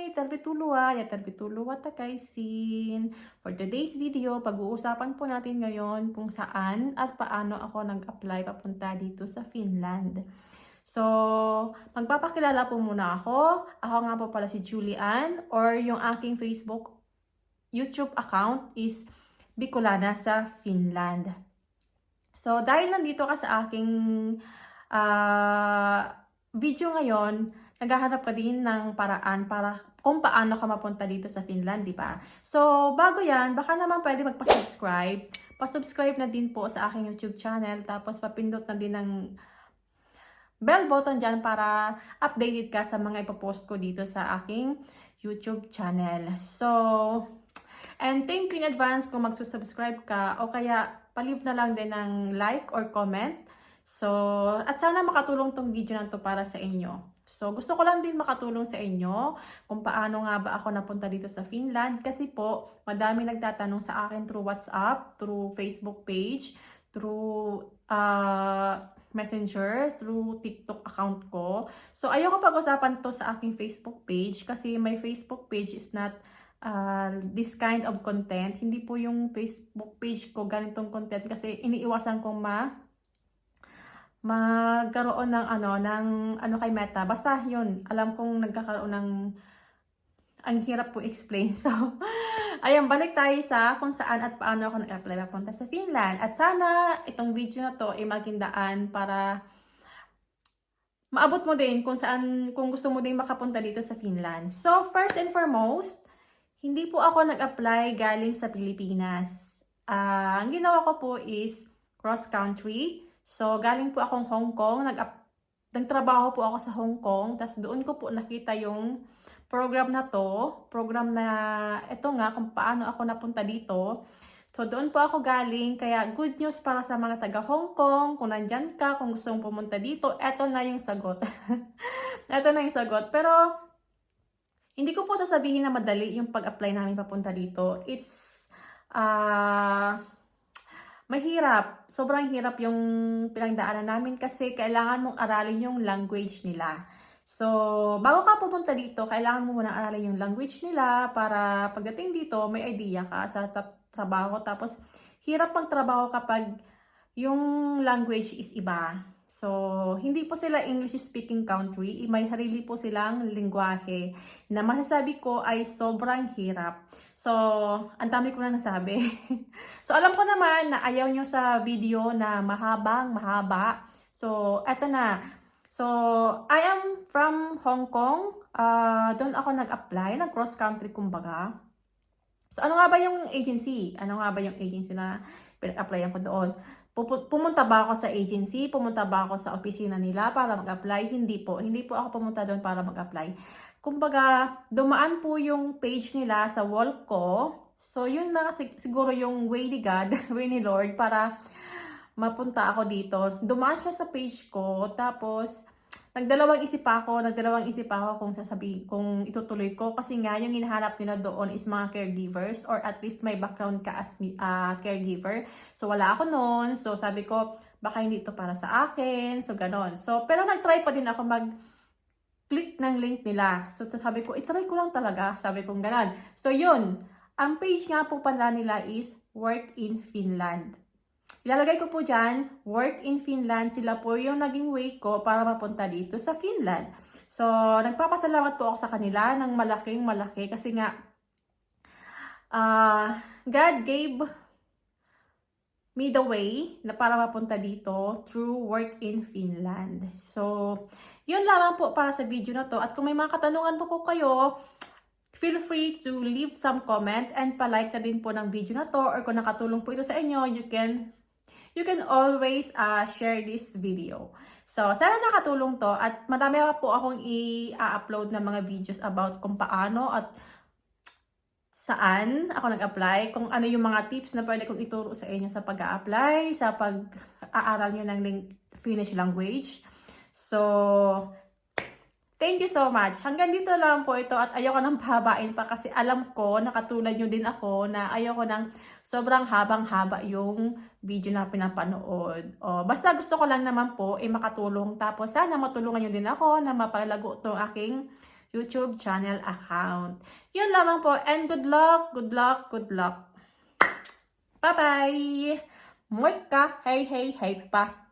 Hi! Tervetuloa! Ya tervetuloa takaisin! For today's video, pag-uusapan po natin ngayon kung saan at paano ako nag-apply papunta dito sa Finland. So, magpapakilala po muna ako. Ako nga po pala si Julian or yung aking Facebook YouTube account is Bicolana sa Finland. So, dahil nandito ka sa aking ah, video ngayon, naghahanap ka din ng paraan para kung paano ka mapunta dito sa Finland, di ba? So, bago yan, baka naman pwede magpa-subscribe. Pa-subscribe na din po sa aking YouTube channel. Tapos, papindot na din ng bell button dyan para updated ka sa mga ipopost ko dito sa aking YouTube channel. So, and thank you in advance kung magsusubscribe ka o kaya palib na lang din ng like or comment. So, at sana makatulong tong video na to para sa inyo. So, gusto ko lang din makatulong sa inyo kung paano nga ba ako napunta dito sa Finland kasi po, madami nagtatanong sa akin through WhatsApp, through Facebook page, through uh, Messenger, through TikTok account ko. So, ayoko pag-usapan to sa aking Facebook page kasi my Facebook page is not uh, this kind of content. Hindi po yung Facebook page ko ganitong content kasi iniiwasan kong ma magkaroon ng ano ng ano kay Meta. Basta 'yun, alam kong nagkakaroon ng ang hirap po explain. So, ayun, balik tayo sa kung saan at paano ako nag-apply papunta sa Finland. At sana itong video na to ay maging daan para maabot mo din kung saan, kung gusto mo din makapunta dito sa Finland. So, first and foremost, hindi po ako nag-apply galing sa Pilipinas. Ah, ang ginawa ko po is cross-country. So, galing po akong Hong Kong. Nag nagtrabaho po ako sa Hong Kong. Tapos doon ko po nakita yung program na to. Program na, ito nga, kung paano ako napunta dito. So, doon po ako galing. Kaya, good news para sa mga taga Hong Kong. Kung nandyan ka, kung gusto mong pumunta dito, eto na yung sagot. eto na yung sagot. Pero, hindi ko po sasabihin na madali yung pag-apply namin papunta dito. It's, ah, mahirap. Sobrang hirap yung pinagdaanan namin kasi kailangan mong aralin yung language nila. So, bago ka pupunta dito, kailangan mo muna aralin yung language nila para pagdating dito, may idea ka sa tra- trabaho. Tapos, hirap pang trabaho kapag yung language is iba. So, hindi po sila English-speaking country. May sarili po silang lingwahe na masasabi ko ay sobrang hirap. So, ang dami ko na nasabi. so, alam ko naman na ayaw nyo sa video na mahabang mahaba. So, eto na. So, I am from Hong Kong. Uh, doon ako nag-apply, nag-cross country kumbaga. So, ano nga ba yung agency? Ano nga ba yung agency na pinag-applyan ko doon? Pumunta ba ako sa agency? Pumunta ba ako sa opisina nila para mag-apply? Hindi po. Hindi po ako pumunta doon para mag-apply. Kumbaga, dumaan po yung page nila sa wall ko. So, yun na sig- siguro yung way ni God, way ni Lord para mapunta ako dito. Dumaan siya sa page ko, tapos nagdalawang isip ako, nagdalawang isip ako kung sasabi, kung itutuloy ko kasi nga yung hinahanap nila doon is mga caregivers or at least may background ka as uh, caregiver. So wala ako noon. So sabi ko, baka hindi ito para sa akin. So ganon. So pero nagtry pa din ako mag click ng link nila. So sabi ko, itry ko lang talaga. Sabi ko ganon. So yun, ang page nga po pala nila is Work in Finland. Ilalagay ko po dyan, work in Finland. Sila po yung naging way ko para mapunta dito sa Finland. So, nagpapasalamat po ako sa kanila ng malaking malaki kasi nga, uh, God gave me the way na para mapunta dito through work in Finland. So, yun lamang po para sa video na to. At kung may mga katanungan po po kayo, feel free to leave some comment and palike na din po ng video na to or kung nakatulong po ito sa inyo, you can you can always uh, share this video. So, sana nakatulong to at madami pa po akong i-upload na mga videos about kung paano at saan ako nag-apply, kung ano yung mga tips na pwede kong ituro sa inyo sa pag-a-apply, sa pag-aaral nyo ng Finnish language. So, Thank you so much. Hanggang dito lang po ito at ayoko nang pahabain pa kasi alam ko, nakatulad nyo din ako na ayoko nang sobrang habang-haba yung video na pinapanood. O, basta gusto ko lang naman po ay eh, makatulong tapos sana matulungan nyo din ako na mapalago itong aking YouTube channel account. Yun lamang po and good luck, good luck, good luck. Bye-bye! Moika, hey, hey, hey pa!